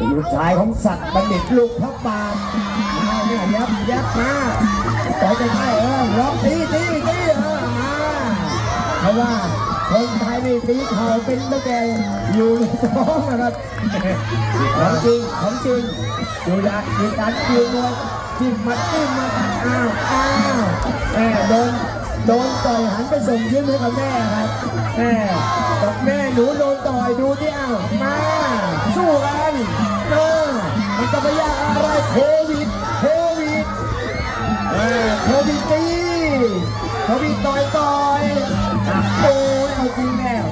ลูกชายของสัตว์บัณฑิตลูกพระบาทมาเนี่ยยับยับมาต่อยใกล้เออล็อกตีตีตีเออมาเพราะว่าคนไทยนี่ตีเข่าเป็นตั้งแต่อยู่ในท้องนะครับของจริงของจริงดูยาดูการยืนมวยจิ้มมัดจิ้มมัดอ้าวอ้าวแม่โดนโดนต่อยหันไปส่งยิ้มให้กับแม่ครับแม่กับแม่หนูโดนต่อยดูที่ โควิดต่อยต่อยอะโอ้ยเอาจริงแล้ว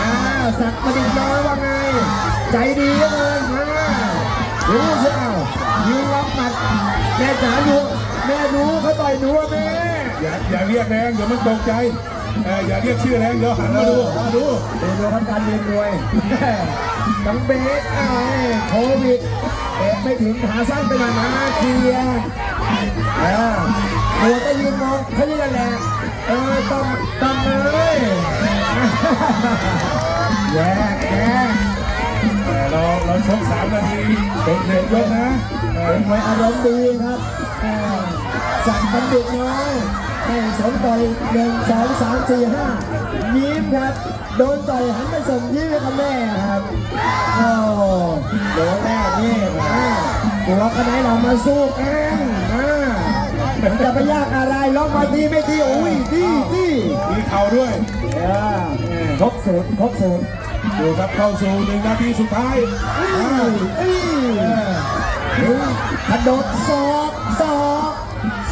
อ้าวสัตว์ประดิษฐ์น้อยว่าไง ใจดีเหลือเกินมาดูสิเอ้ายืนรับหมัดแม่จ๋าดูแม่ดูเขาต่อยหนูอะแม่อย่าอย่าเรียกแรงเดี๋ยวมันตกใจเอออย่าเรียกชื่อแรงเดี๋ยวหันมาดูมาดูดูดูทำการเรียนมวยน้องเบสเอ้ยโควิดเอ็ไม่ถึงขาสั้นไปหน่อยนะเคลียร์เออตัวก็ยืนมองเขาอย่างนั้นแหละ เออต้องต้องเลยแยกแยกเออเราเราชกสามนาทีเป็นเด็กยกนะเออเป็นมวยอารมณ์ดีครับสั่งบัณฑิตน้อยให้สมต่อยหนึ่งสองสามสี่ห้ายิ้มครับ โดนต่อยหันไปส่งยิ้มให้กับแม่ครับโอ้โดนแม่นี่มาตัวกันไหนเรามาสู้กันมา มันจะไปยากอะไรล็อกมาทีไม่ทีโอ้ยดีดีมีเข่าด้วยเออครบสูตรครบสูตรดูครับเข้าสู่หนึ่งนาทีสุดท้ายอื้อ้าอวอื้อดูกระโดดศอกศอก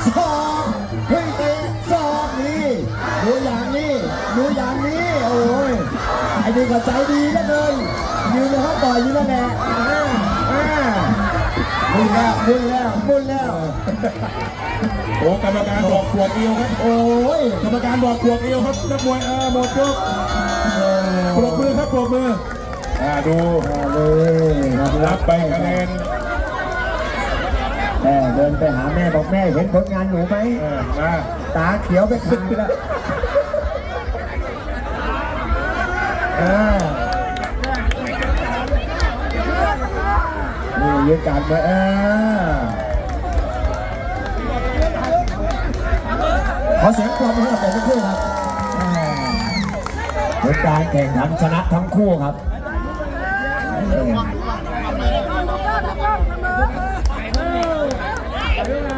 ศอกเฮ้ยเตะศอกนี่ดูอย่างนี้ดูอย่างนี้โอ้ยไอ้นี่ก็ใจดีเหลือเกินยืนในห้องต่อยอยู่นั่นแหละอ่าอ่า มุนแล้วมุนแล้วมุนแล้ว โอ้กรรมการบอกขวดเอวครับ โอ้ยกรรมการบอกขวดเอวครับนักมวยเออหมดยกเอปรบมือครับปรบมืออ่าดูาเลยครับรับไปคะแนนแม่เดินไปหาแม่บอกแม่เห็นผลงานหนูไหมเออมาตาเขียวไปข้างแล้ว นี่ยืดการไว้เออขอเสียงปรบมือให้กับทั้งคู่ครับอ่าผลการแข่งขันชนะทั้งคู่ครับ